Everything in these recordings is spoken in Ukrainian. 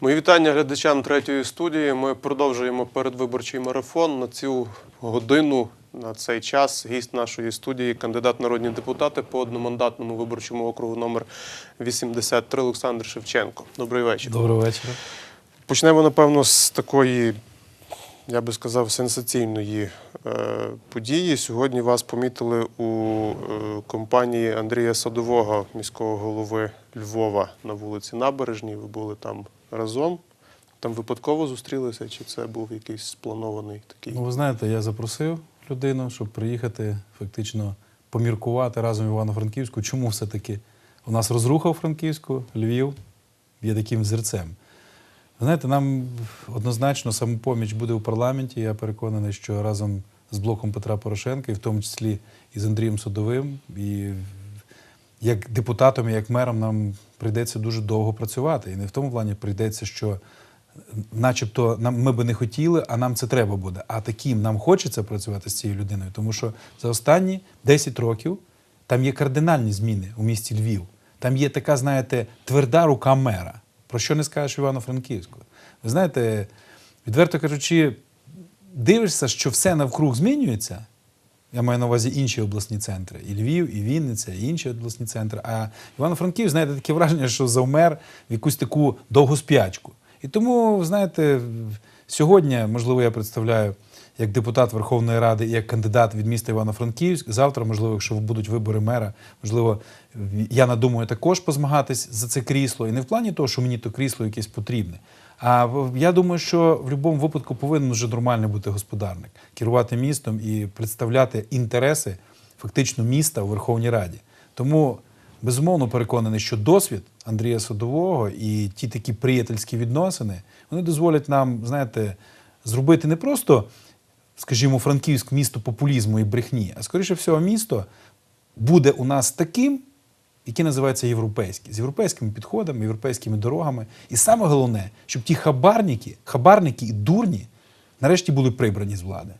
Мої вітання глядачам третьої студії. Ми продовжуємо передвиборчий марафон. На цю годину, на цей час, гість нашої студії, кандидат народні депутати по одномандатному виборчому округу номер 83 Олександр Шевченко. Добрий вечір. Добрий вечір. Почнемо, напевно, з такої, я би сказав, сенсаційної е, події. Сьогодні вас помітили у е, компанії Андрія Садового, міського голови Львова на вулиці Набережній. Ви були там разом. Там випадково зустрілися, чи це був якийсь спланований такий? Ну, ви знаєте, я запросив людину, щоб приїхати фактично поміркувати разом Івано-Франківську. Чому все-таки у нас розруха у Франківську, Львів є таким зірцем. Знаєте, нам однозначно самопоміч буде у парламенті. Я переконаний, що разом з блоком Петра Порошенка, і в тому числі і з Андрієм Садовим, і як депутатом і як мером нам прийдеться дуже довго працювати. І не в тому плані прийдеться, що начебто нам ми би не хотіли, а нам це треба буде. А таким нам хочеться працювати з цією людиною, тому що за останні 10 років там є кардинальні зміни у місті Львів. Там є така, знаєте, тверда рука мера. Про що не скажеш Івано-Франківську? Ви знаєте, відверто кажучи, дивишся, що все навкруг змінюється. Я маю на увазі інші обласні центри. І Львів, і Вінниця, і інші обласні центри. А Івано-Франківськ, знаєте, таке враження, що завмер в якусь таку довгу спячку. І тому, знаєте, сьогодні, можливо, я представляю як депутат Верховної Ради, як кандидат від міста Івано-Франківськ. Завтра, можливо, якщо будуть вибори мера, можливо, я надумаю також позмагатись за це крісло. І не в плані того, що мені то крісло якесь потрібне. А я думаю, що в будь-якому випадку повинен вже нормальний бути господарник, керувати містом і представляти інтереси фактично міста у Верховній Раді. Тому безумовно переконаний, що досвід Андрія Садового і ті такі приятельські відносини вони дозволять нам, знаєте, зробити не просто, скажімо, Франківськ місто популізму і брехні, а скоріше всього, місто буде у нас таким, яке називається європейське, з європейськими підходами, європейськими дорогами. І саме головне, щоб ті хабарники, хабарники і дурні нарешті були прибрані з влади.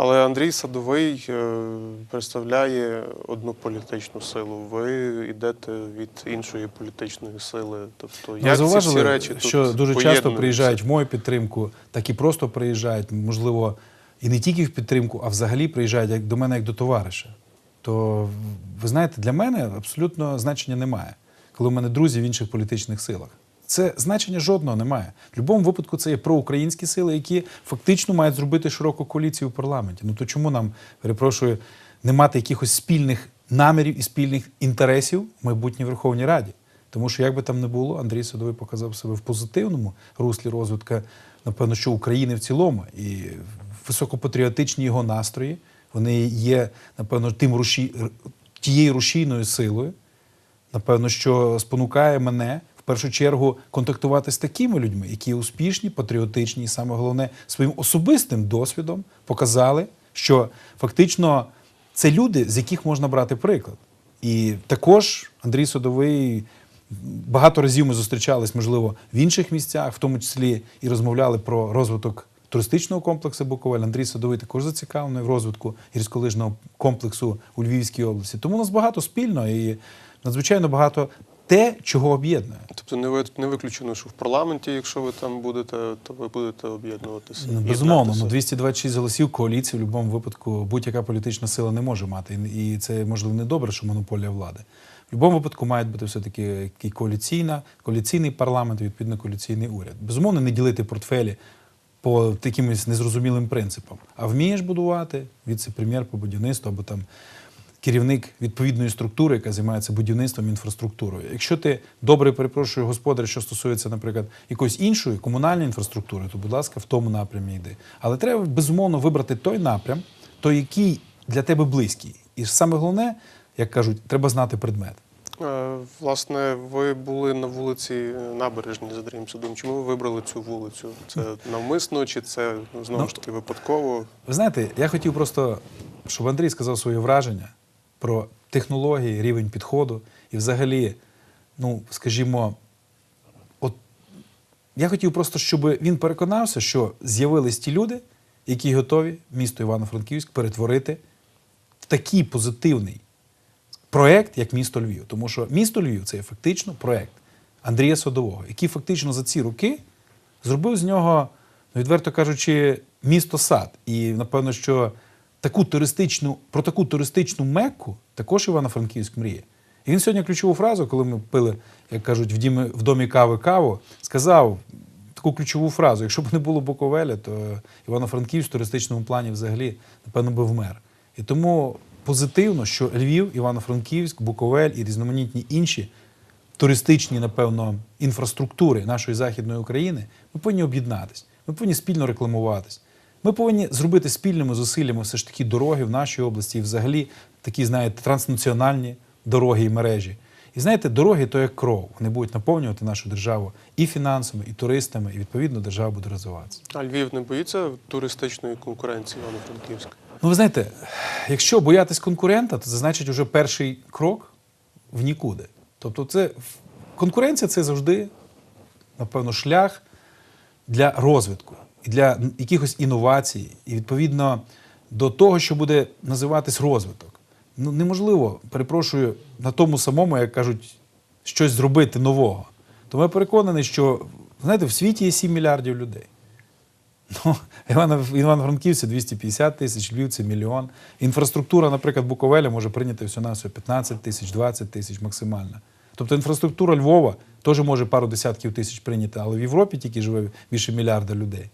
Але Андрій Садовий е, представляє одну політичну силу. Ви йдете від іншої політичної сили. Тобто, Ви як ці всі зауважили, речі тут що дуже часто приїжджають в мою підтримку, так і просто приїжджають, можливо, і не тільки в підтримку, а взагалі приїжджають як до мене як до товариша. То ви знаєте, для мене абсолютно значення немає, коли в мене друзі в інших політичних силах. Це значення жодного немає. В будь-якому випадку це є проукраїнські сили, які фактично мають зробити широку коаліцію в парламенті. Ну то чому нам, перепрошую, не мати якихось спільних намірів і спільних інтересів в майбутній Верховній Раді? Тому що як би там не було, Андрій Садовий показав себе в позитивному руслі розвитку, напевно, що України в цілому, і високопатріотичні його настрої, вони є, напевно, тим руші... тією рушійною силою, напевно, що спонукає мене першу чергу контактувати з такими людьми, які успішні, патріотичні, і саме головне, своїм особистим досвідом показали, що фактично це люди, з яких можна брати приклад. І також Андрій Садовий. Багато разів ми зустрічались, можливо, в інших місцях, в тому числі і розмовляли про розвиток туристичного комплексу Буковель. Андрій Садовий також зацікавлений в розвитку гірськолижного комплексу у Львівській області. Тому у нас багато спільно і надзвичайно багато те, чого об'єднує. Тобто не не виключено, що в парламенті, якщо ви там будете, то ви будете об'єднуватися. Ну, Безумовно, ну 226 голосів коаліції в будь-якому випадку будь-яка політична сила не може мати. І і це можливо не добре, що монополія влади. В будь-якому випадку має бути все-таки коаліційна, коаліційний парламент, і відповідно коаліційний уряд. Безумовно, не ділити портфелі по якимось незрозумілим принципам. А вмієш будувати віце-прем'єр по будівництву або там керівник відповідної структури, яка займається будівництвом інфраструктурою. Якщо ти добре перепрошую господар, що стосується, наприклад, якоїсь іншої комунальної інфраструктури, то, будь ласка, в тому напрямі йди. Але треба безумовно вибрати той напрям, той, який для тебе близький. І саме головне, як кажуть, треба знати предмет. Е, Власне, ви були на вулиці Набережній за Андрієм Садовим. Чому ви вибрали цю вулицю? Це навмисно чи це знову Ну, ж таки випадково? Ви знаєте, я хотів просто, щоб Андрій сказав своє враження про технології, рівень підходу і взагалі, ну, скажімо, от я хотів просто, щоб він переконався, що з'явились ті люди, які готові місто Івано-Франківськ перетворити в такий позитивний проект, як місто Львів. Тому що місто Львів це є фактично проект Андрія Садового, який фактично за ці роки зробив з нього, ну, відверто кажучи, місто сад. І напевно, що таку туристичну, про таку туристичну мекку також Івано-Франківськ мріє. І він сьогодні ключову фразу, коли ми пили, як кажуть, в, дімі, в домі кави каву, сказав таку ключову фразу: якщо б не було Буковеля, то Івано-Франківськ в туристичному плані взагалі, напевно, би вмер. І тому позитивно, що Львів, Івано-Франківськ, Буковель і різноманітні інші туристичні, напевно, інфраструктури нашої західної України, ми повинні об'єднатися. Ми повинні спільно рекламуватись. Ми повинні зробити спільними зусиллями все ж таки дороги в нашій області і взагалі такі, знаєте, транснаціональні дороги і мережі. І знаєте, дороги то як кров. Вони будуть наповнювати нашу державу і фінансами, і туристами, і відповідно держава буде розвиватися. А Львів не боїться туристичної конкуренції Івано-Франківська? Ну, ви знаєте, якщо боятись конкурента, то це значить вже перший крок в нікуди. Тобто, це конкуренція це завжди, напевно, шлях для розвитку для якихось інновацій, і відповідно до того, що буде називатись розвиток. Ну, неможливо, перепрошую, на тому самому, як кажуть, щось зробити нового. Тому я переконаний, що знаєте, в світі є 7 мільярдів людей. Ну, Івано- Івано-Франківці 250 тисяч, Львів це мільйон. Інфраструктура, наприклад, Буковеля може прийняти всього на 15 тисяч, 20 тисяч максимально. Тобто інфраструктура Львова теж може пару десятків тисяч прийняти, але в Європі тільки живе більше мільярда людей.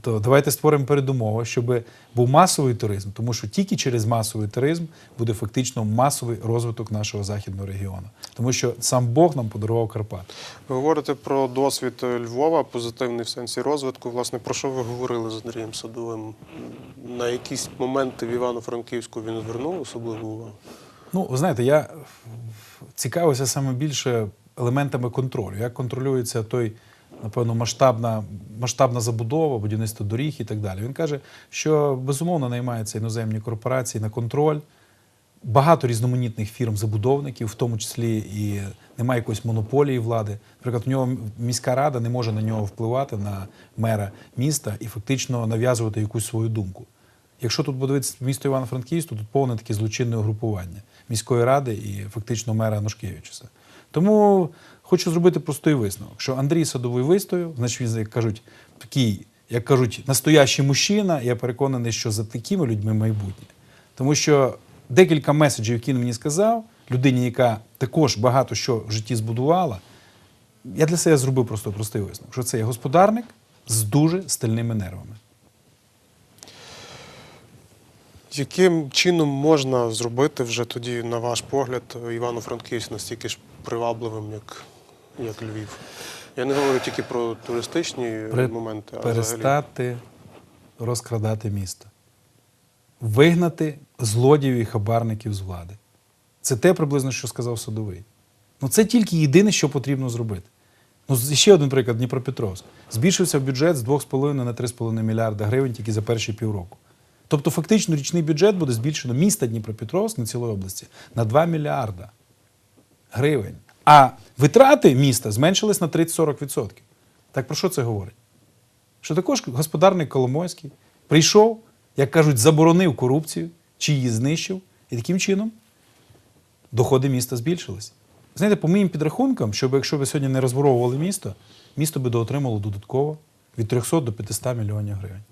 То давайте створимо передумови, щоб був масовий туризм, тому що тільки через масовий туризм буде фактично масовий розвиток нашого західного регіону. Тому що сам Бог нам подарував Карпат. Ви говорите про досвід Львова, позитивний в сенсі розвитку. Власне, про що ви говорили з Андрієм Садовим? На якісь моменти в Івано-Франківську він звернув особливу увагу? Ну, ви знаєте, я цікавився саме більше елементами контролю. Як контролюється той, напевно, масштабна, масштабна забудова, будівництво доріг і так далі. Він каже, що безумовно наймаються іноземні корпорації на контроль. Багато різноманітних фірм-забудовників, в тому числі і немає якоїсь монополії влади. Наприклад, у нього міська рада не може на нього впливати на мера міста і фактично нав'язувати якусь свою думку. Якщо тут подивитися місто Івано-Франківськ, то тут повне таке злочинне угрупування міської ради і фактично мера Нушкевичуса. Тому хочу зробити простий висновок, що Андрій Садовий вистояв, значить він, як кажуть, такий, як кажуть, настоящий мужчина. Я переконаний, що за такими людьми майбутнє. Тому що декілька меседжів, які він мені сказав, людині, яка також багато що в житті збудувала, я для себе зробив просто простий висновок, що це є господарник з дуже стальними нервами. Яким чином можна зробити вже тоді, на ваш погляд, Івано-Франківськ настільки ж привабливим, як, як Львів? Я не говорю тільки про туристичні При- моменти, а взагалі. перестати розкрадати місто, вигнати злодіїв і хабарників з влади. Це те приблизно, що сказав Садовий. Ну це тільки єдине, що потрібно зробити. Ну, ще один приклад Дніпропетровськ. Збільшився бюджет з 2,5 на 3,5 мільярда гривень тільки за перші півроку. Тобто, фактично, річний бюджет буде збільшено міста Дніпропетровськ на цілої області на 2 мільярда гривень. А витрати міста зменшились на 30-40%. Так про що це говорить? Що також господарник Коломойський прийшов, як кажуть, заборонив корупцію чи її знищив, і таким чином доходи міста збільшились. Знаєте, по моїм підрахункам, щоб якщо ви сьогодні не розворовували місто, місто би доотримало додатково від 300 до 500 мільйонів гривень.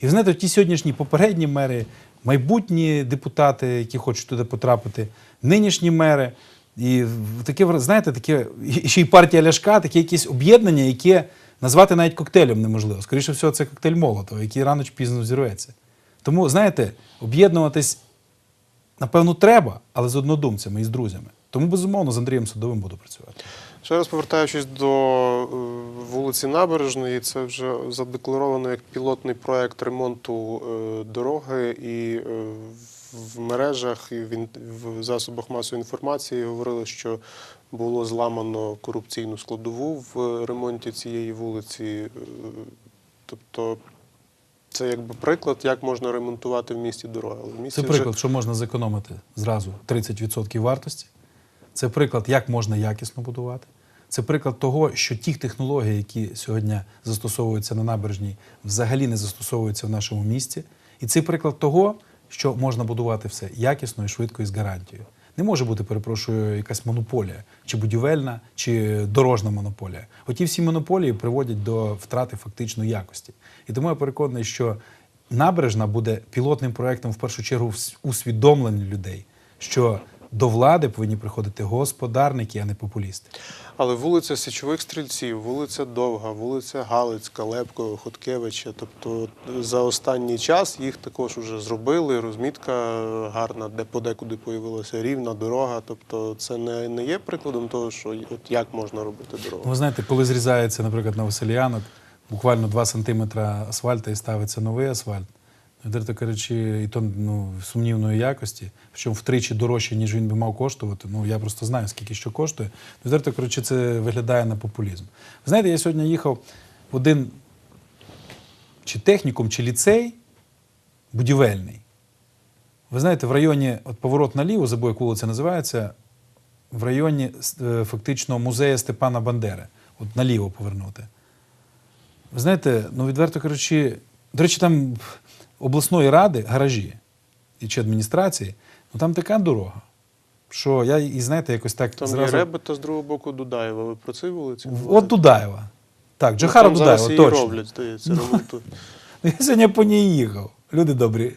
І ви знаєте, ті сьогоднішні попередні мери, майбутні депутати, які хочуть туди потрапити, нинішні мери, і таке, знаєте, таке, ще й партія Ляшка, таке якесь об'єднання, яке назвати навіть коктейлем неможливо. Скоріше всього, це коктейль Молотова, який рано чи пізно зірветься. Тому, знаєте, об'єднуватись Напевно, треба, але з однодумцями і з друзями. Тому, безумовно, з Андрієм Садовим буду працювати. Ще раз повертаючись до е, вулиці Набережної, це вже задекларовано як пілотний проект ремонту е, дороги, і е, в мережах і в засобах масової інформації говорили, що було зламано корупційну складову в ремонті цієї вулиці. Е, Тобто це якби приклад, як можна ремонтувати в місті дороги. Але в місті Це вже- приклад, що можна зекономити зразу 30% вартості. Це приклад, як можна якісно будувати. Це приклад того, що ті технології, які сьогодні застосовуються на набережній, взагалі не застосовуються в нашому місті. І це приклад того, що можна будувати все якісно і швидко і з гарантією. Не може бути, перепрошую, якась монополія, чи будівельна, чи дорожна монополія. Оті всі монополії приводять до втрати фактично якості. І тому я переконаний, що набережна буде пілотним проектом в першу чергу усвідомлення людей, що до влади повинні приходити господарники, а не популісти. Але вулиця Січових Стрільців, вулиця Довга, вулиця Галицька, Лепко, Хоткевича. Тобто за останній час їх також вже зробили. Розмітка гарна, де подекуди появилася рівна дорога. Тобто це не, не є прикладом того, що от як можна робити дорогу. ви знаєте, коли зрізається, наприклад, на Василянок, буквально 2 сантиметри асфальту і ставиться новий асфальт, відверто кажучи, і то ну, сумнівної якості, причому втричі дорожче, ніж він би мав коштувати. Ну, я просто знаю, скільки що коштує. Відверто кажучи, це виглядає на популізм. Ви знаєте, я сьогодні їхав в один чи технікум, чи ліцей будівельний. Ви знаєте, в районі от поворот наліво, забув, як вулиця називається, в районі е, фактично музею Степана Бандери. От наліво повернути. Ви знаєте, ну відверто кажучи, до речі, там обласної ради гаражі і чи адміністрації, ну там така дорога, що я і знаєте, якось так Там є зразу. Ребета з другого боку Дудаєва. Ви про цій вулиці? От Дудаєва. Так, Ну, Джохара ну, Дудаєва, її точно. роблять, здається, ремонтують. Ну, Я сьогодні по ній їхав. Люди добрі.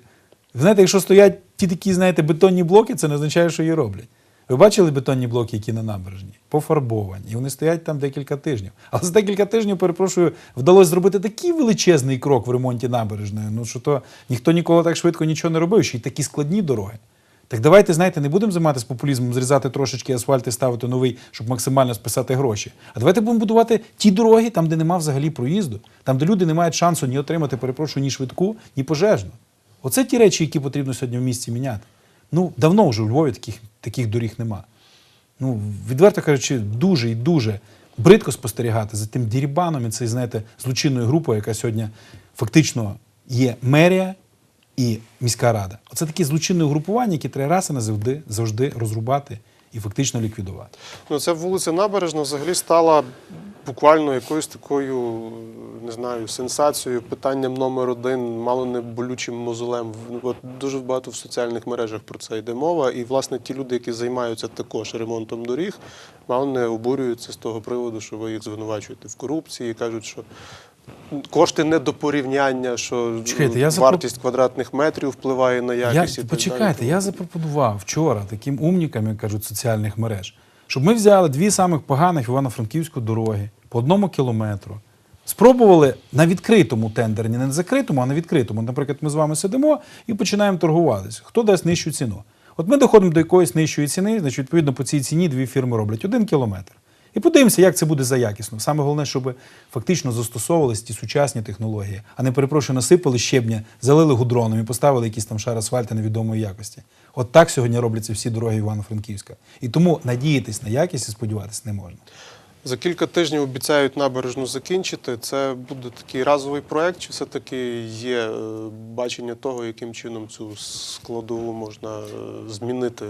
Знаєте, якщо стоять ті такі, знаєте, бетонні блоки, це не означає, що її роблять. Ви бачили бетонні блоки, які на набережні? Пофарбовані. І вони стоять там декілька тижнів. Але за декілька тижнів, перепрошую, вдалося зробити такий величезний крок в ремонті набережної. Ну що то ніхто ніколи так швидко нічого не робив, ще й такі складні дороги. Так давайте, знаєте, не будемо займатися популізмом, зрізати трошечки асфальт і ставити новий, щоб максимально списати гроші. А давайте будемо будувати ті дороги, там, де нема взагалі проїзду, там, де люди не мають шансу ні отримати, перепрошую, ні швидку, ні пожежну. Оце ті речі, які потрібно сьогодні в місті міняти. Ну, давно вже у Львові таких, таких доріг нема. Ну, відверто кажучи, дуже і дуже бридко спостерігати за тим дірібаном і цією, знаєте, злочинною групою, яка сьогодні фактично є мерія і міська рада. Оце такі злочинні угрупування, які треба раз і назавжди завжди розрубати і фактично ліквідувати. Ну, ця вулиця Набережна взагалі стала буквально якоюсь такою, не знаю, сенсацією, питанням номер один, мало не болючим мозолем. От дуже багато в соціальних мережах про це йде мова. І, власне, ті люди, які займаються також ремонтом доріг, мало не обурюються з того приводу, що ви їх звинувачуєте в корупції, кажуть, що. Кошти не до порівняння, що Чекайте, я запро- вартість квадратних метрів впливає на Я, якість. і так почекайте, далі. я запропонував вчора таким умнікам, як кажуть, соціальних мереж, щоб ми взяли дві самих поганих Івано-Франківську дороги по одному кілометру. Спробували на відкритому тендері, не на закритому, а на відкритому. Наприклад, ми з вами сидимо і починаємо торгуватися. Хто дасть нижчу ціну? От ми доходимо до якоїсь нижчої ціни, значить, відповідно, по цій ціні дві фірми роблять один кілометр. І подивимося, як це буде за якісно. Саме головне, щоб фактично застосовувалися ті сучасні технології, а не перепрошую, насипали щебня, залили гудроном і поставили якийсь там шар асфальту невідомої якості. От так сьогодні робляться всі дороги Івано-Франківська. І тому надіятись на якість і сподіватися не можна. За кілька тижнів обіцяють набережну закінчити. Це буде такий разовий проект, чи все-таки є е, бачення того, яким чином цю складову можна е, змінити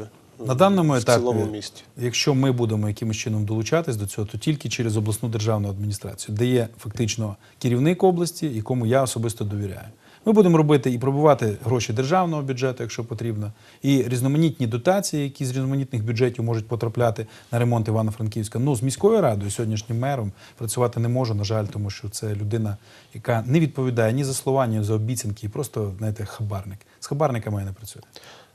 На даному в етапі, цілому місті? якщо ми будемо якимось чином долучатись до цього, то тільки через обласну державну адміністрацію, де є фактично керівник області, якому я особисто довіряю. Ми будемо робити і пробувати гроші державного бюджету, якщо потрібно, і різноманітні дотації, які з різноманітних бюджетів можуть потрапляти на ремонт Івано-Франківська. Ну, з міською радою, сьогоднішнім мером працювати не можу, на жаль, тому що це людина, яка не відповідає ні за слова, ні за обіцянки, і просто, знаєте, хабарник. З хабарниками я не працюю.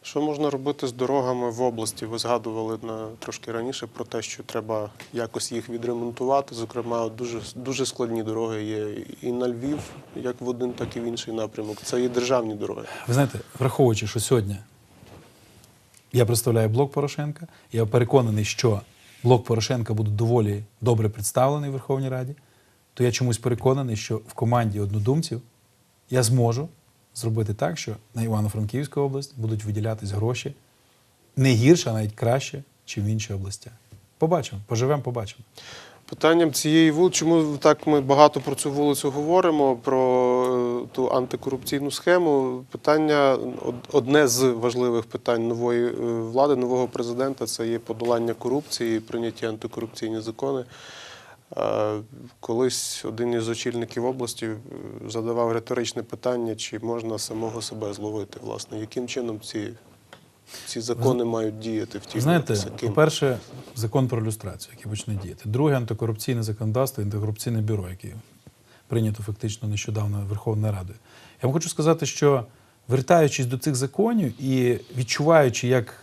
Що можна робити з дорогами в області? Ви згадували на трошки раніше про те, що треба якось їх відремонтувати. Зокрема, дуже дуже складні дороги є і на Львів, як в один, так і в інший напрямок. Це є державні дороги. Ви знаєте, враховуючи, що сьогодні я представляю блок Порошенка, я переконаний, що блок Порошенка буде доволі добре представлений в Верховній Раді, то я чомусь переконаний, що в команді однодумців я зможу зробити так, що на Івано-Франківську область будуть виділятись гроші не гірше, а навіть краще, чим в інші області. Побачимо, поживемо, побачимо. Питанням цієї вулиці, чому так ми багато про цю вулицю говоримо, про е, ту антикорупційну схему. Питання одне з важливих питань нової е, влади, нового президента це є подолання корупції, прийняті антикорупційні закони. Колись один із очільників області е, задавав риторичне питання, чи можна самого себе зловити, власне, яким чином ці ці закони мають діяти в ті Знаєте, по-перше, закон про люстрацію, який почне діяти. Друге, антикорупційне законодавство, антикорупційне бюро, яке прийнято фактично нещодавно Верховною Радою. Я вам хочу сказати, що вертаючись до цих законів і відчуваючи, як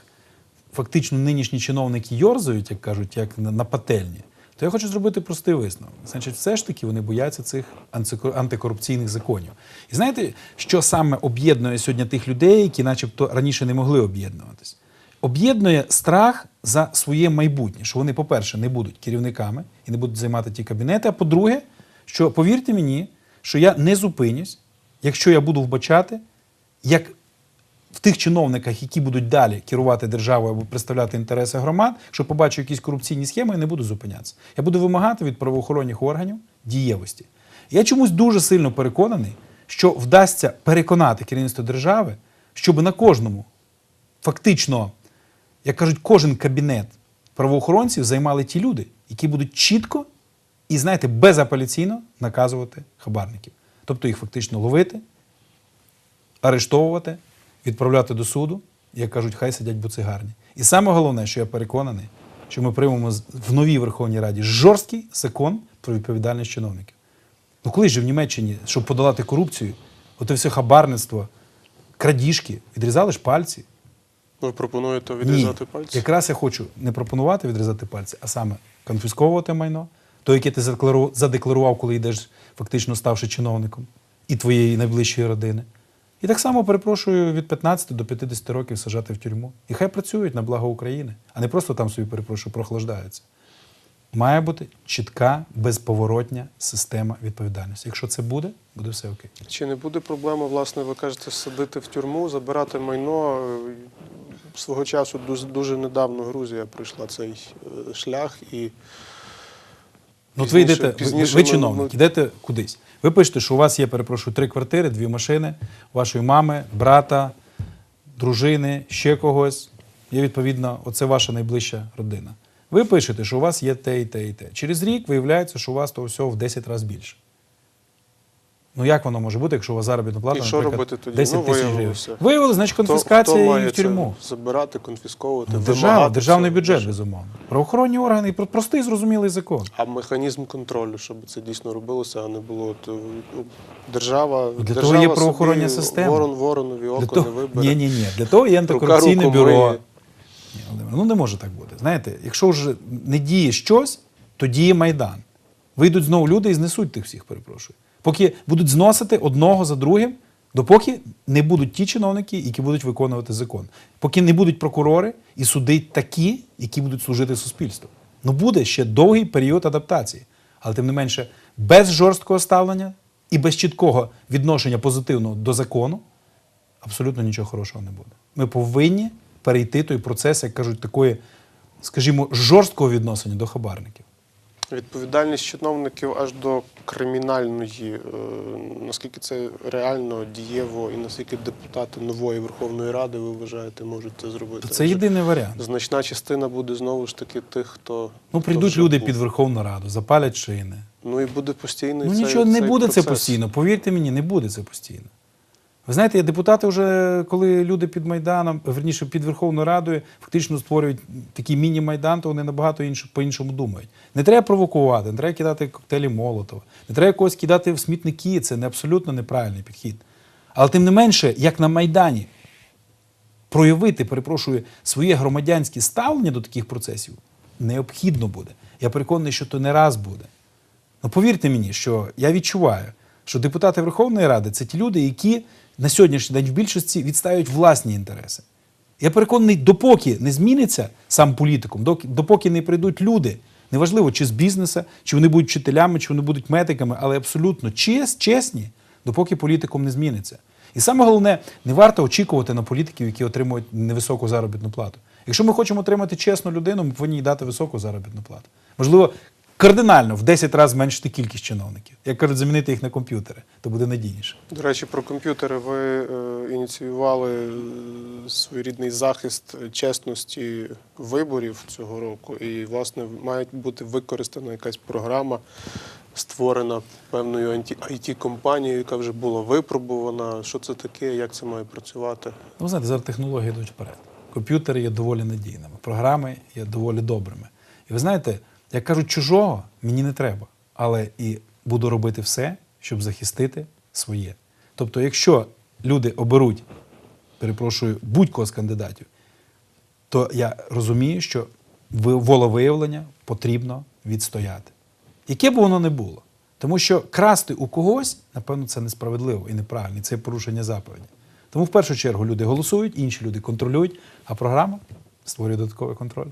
фактично нинішні чиновники йорзають, як кажуть, як на, на пательні, то я хочу зробити простий висновок. Значить, все ж таки вони бояться цих антикорупційних законів. І знаєте, що саме об'єднує сьогодні тих людей, які, начебто, раніше не могли об'єднуватись? Об'єднує страх за своє майбутнє, що вони, по-перше, не будуть керівниками і не будуть займати ті кабінети. А по-друге, що повірте мені, що я не зупинюсь, якщо я буду вбачати, як в тих чиновниках, які будуть далі керувати державою або представляти інтереси громад, що побачу якісь корупційні схеми, я не буду зупинятися. Я буду вимагати від правоохоронних органів дієвості. Я чомусь дуже сильно переконаний, що вдасться переконати керівництво держави, щоб на кожному, фактично, як кажуть, кожен кабінет правоохоронців займали ті люди, які будуть чітко і, знаєте, безапеляційно наказувати хабарників. Тобто їх фактично ловити, арештовувати, відправляти до суду, як кажуть, хай сидять буцигарні. І саме головне, що я переконаний, що ми приймемо в новій Верховній Раді жорсткий закон про відповідальність чиновників. Ну коли ж в Німеччині, щоб подолати корупцію, оте все хабарництво, крадіжки, відрізали ж пальці. Ви пропонуєте відрізати Ні. пальці? Якраз я хочу не пропонувати відрізати пальці, а саме конфісковувати майно, то, яке ти задекларував, коли йдеш, фактично ставши чиновником, і твоєї найближчої родини. І так само, перепрошую, від 15 до 50 років сажати в тюрму. І хай працюють на благо України, а не просто там собі, перепрошую, прохлаждаються. Має бути чітка, безповоротня система відповідальності. Якщо це буде, буде все окей. Чи не буде проблема, власне, ви кажете, садити в тюрму, забирати майно? Свого часу дуже, дуже недавно Грузія пройшла цей е, шлях і Ну, от ви йдете, ви, ви ми- чиновник, йдете кудись. Ви пишете, що у вас є, перепрошую, три квартири, дві машини, вашої мами, брата, дружини, ще когось. Є відповідно, оце ваша найближча родина. Ви пишете, що у вас є те і те і те. Через рік виявляється, що у вас того всього в 10 разів більше. Ну як воно може бути, якщо у вас заробітна плата, І що наприклад, робити тоді? 10 Ну, тисяч гривень? виявилося. Виявили, значить, конфіскація і в тюрму. це забирати, конфісковувати, Ну, Держава, вимагати державний бюджет, безумовно. Правоохоронні органи, про- простий зрозумілий закон. А механізм контролю, щоб це дійсно робилося, а не було от, е, держава. Для того є правоохоронна собі система. Ворон воронові око не вибере. Ні, ні, ні. Для того є антикорупційне руку бюро. миє. Ні, Володимир, ну не може так бути. Знаєте, якщо вже не діє щось, то діє Майдан. Вийдуть знову люди і знесуть тих всіх, перепрошую. Поки будуть зносити одного за другим, допоки не будуть ті чиновники, які будуть виконувати закон. Поки не будуть прокурори і суди такі, які будуть служити суспільству. Ну буде ще довгий період адаптації. Але тим не менше, без жорсткого ставлення і без чіткого відношення позитивного до закону, абсолютно нічого хорошого не буде. Ми повинні перейти той процес, як кажуть, такої, скажімо, жорсткого відношення до хабарників. Відповідальність чиновників аж до кримінальної, е, наскільки це реально дієво і наскільки депутати нової Верховної Ради, ви вважаєте, можуть це зробити? Це єдиний варіант. Значна частина буде знову ж таки тих, хто. Ну, прийдуть вже люди був. під Верховну Раду, запалять шини. Ну і буде постійний Ну цей, нічого не цей буде це постійно. Повірте мені, не буде це постійно. Ви знаєте, депутати вже, коли люди під Майданом, верніше під Верховною Радою, фактично створюють такий міні-майдан, то вони набагато по-іншому думають. Не треба провокувати, не треба кидати коктейлі Молотова, не треба когось кидати в смітники. Це не абсолютно неправильний підхід. Але тим не менше, як на Майдані, проявити, перепрошую, своє громадянське ставлення до таких процесів необхідно буде. Я переконаний, що то не раз буде. Ну повірте мені, що я відчуваю, що депутати Верховної Ради це ті люди, які на сьогоднішній день в більшості відстають власні інтереси. Я переконаний, допоки не зміниться сам політикум, док- допоки не прийдуть люди, неважливо, чи з бізнесу, чи вони будуть вчителями, чи вони будуть медиками, але абсолютно чес, чесні, допоки політикум не зміниться. І саме головне, не варто очікувати на політиків, які отримують невисоку заробітну плату. Якщо ми хочемо отримати чесну людину, ми повинні їй дати високу заробітну плату. Можливо, кардинально в 10 разів зменшити кількість чиновників. Як кажуть, замінити їх на комп'ютери, то буде надійніше. До речі, про комп'ютери ви е, ініціювали е, своєрідний захист чесності виборів цього року, і, власне, має бути використана якась програма, створена певною it компанією яка вже була випробувана. Що це таке, як це має працювати? Ну, ви знаєте, зараз технології йдуть вперед. комп'ютери є доволі надійними, програми є доволі добрими. І ви знаєте, як кажуть, чужого мені не треба, але і буду робити все, щоб захистити своє. Тобто, якщо люди оберуть, перепрошую, будь-кого з кандидатів, то я розумію, що ви- волевиявлення потрібно відстояти. Яке б воно не було. Тому що красти у когось, напевно, це несправедливо і неправильно, це порушення заповіді. Тому в першу чергу люди голосують, інші люди контролюють, а програма створює додатковий контроль.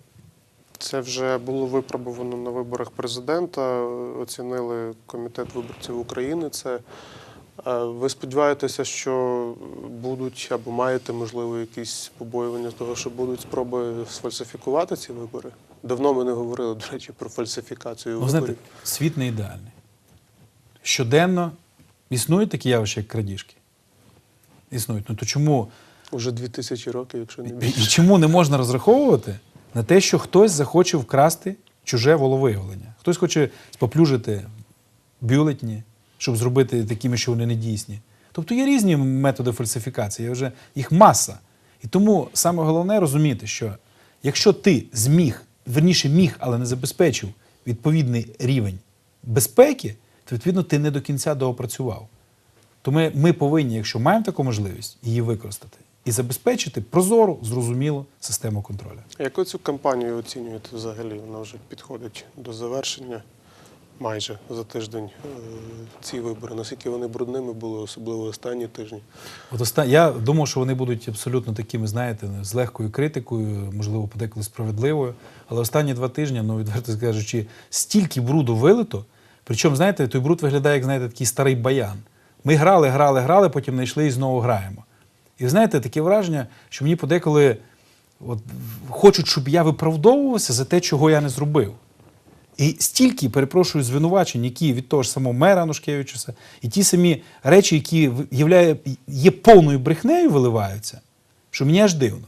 Це вже було випробувано на виборах президента. Оцінили комітет виборців України. Це Е, ви сподіваєтеся, що будуть або маєте можливо якісь побоювання з того, що будуть спроби сфальсифікувати ці вибори? Давно ми не говорили, до речі, про фальсифікацію Ну, знаєте, виборів. світ не ідеальний. Щоденно існують такі явища, як крадіжки. Існують. Ну то чому Уже дві тисячі років, якщо не І, і чому не можна розраховувати на те, що хтось захоче вкрасти чуже воловиявлення? Хтось хоче споплюжити бюлетні, щоб зробити такими, що вони не дійсні. Тобто є різні методи фальсифікації, вже їх маса. І тому саме головне розуміти, що якщо ти зміг, верніше міг, але не забезпечив відповідний рівень безпеки, то відповідно ти не до кінця доопрацював. Тому ми повинні, якщо маємо таку можливість, її використати і забезпечити прозору, зрозумілу систему контролю. Як ви цю кампанію оцінюєте взагалі? Вона вже підходить до завершення майже за тиждень е, ці вибори. Наскільки вони брудними були, особливо останні тижні? От оста... Я думав, що вони будуть абсолютно такими, знаєте, з легкою критикою, можливо, подеколи справедливою. Але останні два тижні, ну відверто кажучи, стільки бруду вилито. Причому, знаєте, той бруд виглядає, як знаєте, такий старий баян. Ми грали, грали, грали, потім знайшли і знову граємо. І знаєте, таке враження, що мені подеколи от, хочуть, щоб я виправдовувався за те, чого я не зробив. І стільки, перепрошую, звинувачень, які від того ж самого мера Анушкевичуса, і ті самі речі, які являє, є повною брехнею, виливаються, що мені аж дивно.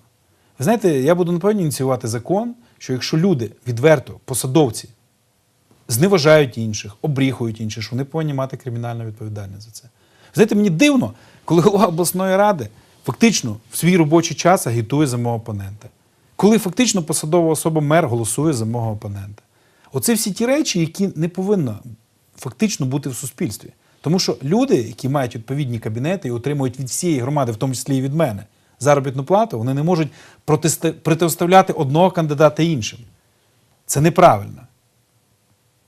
Ви знаєте, я буду напевно ініціювати закон, що якщо люди відверто, посадовці, зневажають інших, обріхують інших, що вони повинні мати кримінальну відповідальність за це. Знаєте, мені дивно, коли голова обласної ради фактично в свій робочий час агітує за мого опонента. Коли фактично посадова особа мер голосує за мого опонента. Оце всі ті речі, які не повинно фактично бути в суспільстві. Тому що люди, які мають відповідні кабінети і отримують від всієї громади, в тому числі і від мене, заробітну плату, вони не можуть протиста- протиставляти одного кандидата іншим. Це неправильно.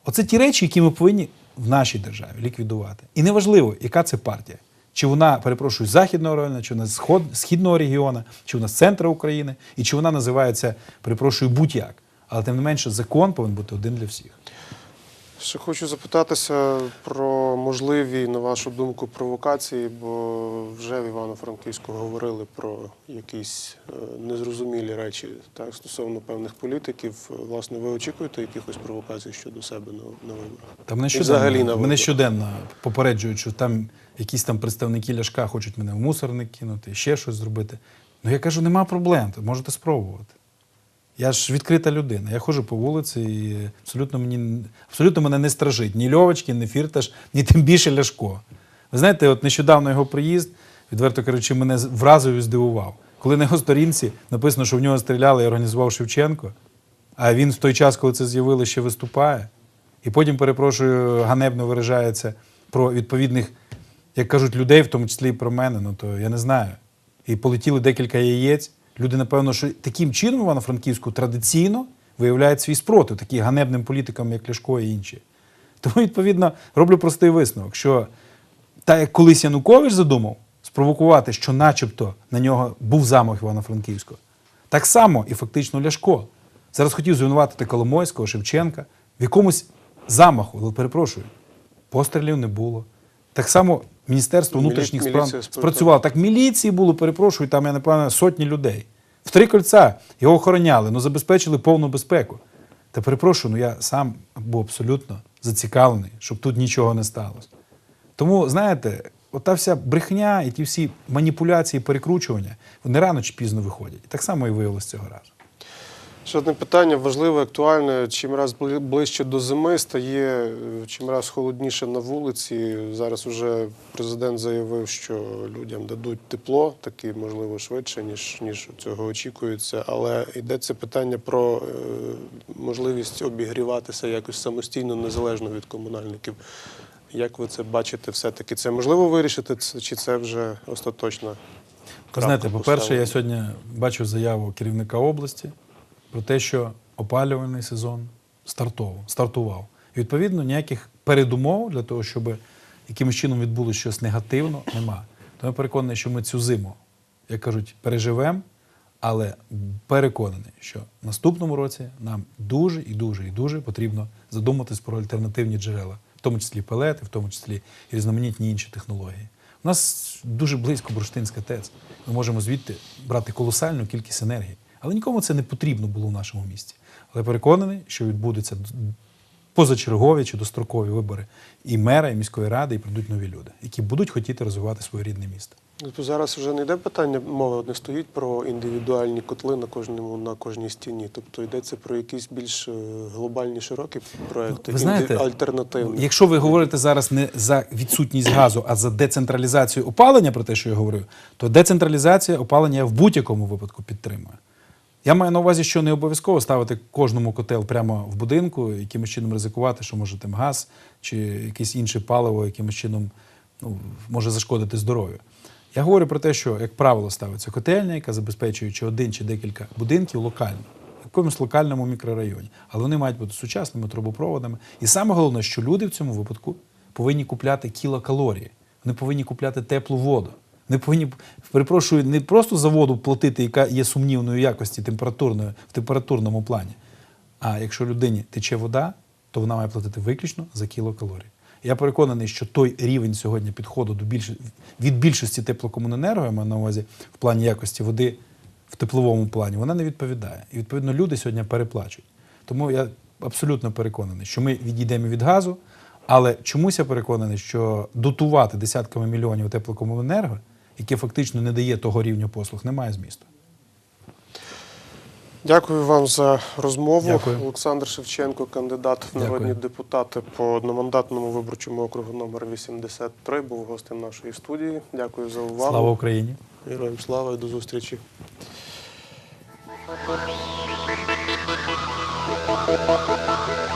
Оце ті речі, які ми повинні в нашій державі ліквідувати. І неважливо, яка це партія. Чи вона, перепрошую, західного району, чи вона сход, східного регіону, чи вона з центру України, і чи вона називається, перепрошую, будь-як. Але тим не менше, закон повинен бути один для всіх. Ще хочу запитатися про можливі, на вашу думку, провокації, бо вже в Івано-Франківську говорили про якісь е, незрозумілі речі так, стосовно певних політиків. Власне, ви очікуєте якихось провокацій щодо себе на, на виборах? Та мене І щоденно, на мене щоденно попереджують, що там якісь там представники ляшка хочуть мене в мусорник кинути, ще щось зробити. Ну я кажу, нема проблем, можете спробувати. Я ж відкрита людина. Я ходжу по вулиці і абсолютно мені абсолютно мене не стражить ні Льовочкін, ні Фірташ, ні тим більше Ляшко. Ви знаєте, от нещодавно його приїзд, відверто кажучи, мене вразив і здивував. Коли на його сторінці написано, що в нього стріляли і організував Шевченко, а він в той час, коли це з'явилося, ще виступає, і потім, перепрошую, ганебно виражається про відповідних, як кажуть, людей, в тому числі і про мене, ну то я не знаю. І полетіли декілька яєць. Люди, напевно, що таким чином Івано-Франківську традиційно виявляють свій спротив таким ганебним політикам, як Ляшко і інші. Тому, відповідно, роблю простий висновок, що так як колись Янукович задумав спровокувати, що начебто на нього був замах Івано-Франківського, так само і фактично Ляшко. Зараз хотів звинуватити Коломойського, Шевченка в якомусь замаху, але перепрошую, пострілів не було. Так само Міністерство внутрішніх міліція справ спрацювало. Так міліції було, перепрошую, там, я напевно, сотні людей. В три кольця його охороняли, ну забезпечили повну безпеку. Та перепрошую, ну я сам був абсолютно зацікавлений, щоб тут нічого не сталося. Тому, знаєте, ота вся брехня і ті всі маніпуляції, перекручування, вони рано чи пізно виходять. Так само і виявилось цього разу. Ще одне питання важливе, актуальне. Чим раз ближче до зими стає, е, чим раз холодніше на вулиці. Зараз уже президент заявив, що людям дадуть тепло, таки можливо швидше, ніж, ніж цього очікується. Але йдеться питання про е, можливість обігріватися якось самостійно, незалежно від комунальників. Як ви це бачите, все-таки це можливо вирішити, чи це вже остаточно? Знаєте, по-перше, я сьогодні бачив заяву керівника області про те, що опалювальний сезон стартував. І відповідно ніяких передумов для того, щоб якимось чином відбулося щось негативно, нема. Тому я переконаний, що ми цю зиму, як кажуть, переживемо, але переконаний, що в наступному році нам дуже і дуже і дуже потрібно задуматись про альтернативні джерела, в тому числі пелети, в тому числі і різноманітні інші технології. У нас дуже близько бурштинська ТЕЦ. Ми можемо звідти брати колосальну кількість енергії. Але нікому це не потрібно було в нашому місті. Але переконаний, що відбудуться позачергові чи дострокові вибори і мера, і міської ради, і прийдуть нові люди, які будуть хотіти розвивати своє рідне місто. Тобто зараз вже не йде питання, мова не стоїть про індивідуальні котли на кожному на кожній стіні. Тобто йдеться про якісь більш е, глобальні широкі проекти, Ви знаєте, альтернативні. Якщо ви говорите зараз не за відсутність газу, а за децентралізацію опалення, про те, що я говорив, то децентралізація опалення я в будь-якому випадку підтримую. Я маю на увазі, що не обов'язково ставити кожному котел прямо в будинку, якимось чином ризикувати, що може там газ чи якесь інше паливо, якимось чином ну, може зашкодити здоров'ю. Я говорю про те, що, як правило, ставиться котельня, яка забезпечує чи один чи декілька будинків локально, в якомусь локальному мікрорайоні. Але вони мають бути сучасними трубопроводами. І саме головне, що люди в цьому випадку повинні купляти кілокалорії, вони повинні купляти теплу воду. Вони повинні, перепрошую, не просто за воду платити, яка є сумнівної якості температурної, в температурному плані. А якщо людині тече вода, то вона має платити виключно за кілокалорії. Я переконаний, що той рівень сьогодні підходу до більш... від більшості теплокомуненерго, я маю на увазі в плані якості води в тепловому плані, вона не відповідає. І відповідно люди сьогодні переплачують. Тому я абсолютно переконаний, що ми відійдемо від газу, але чомусь я переконаний, що дотувати десятками мільйонів теплокомуненерго, яке фактично не дає того рівня послуг, немає змісту. Дякую вам за розмову. Дякую. Олександр Шевченко, кандидат в Дякую. народні депутати по одномандатному виборчому округу номер 83, був гостем нашої студії. Дякую за увагу. Слава Україні! Героям слава і до зустрічі. Thank you.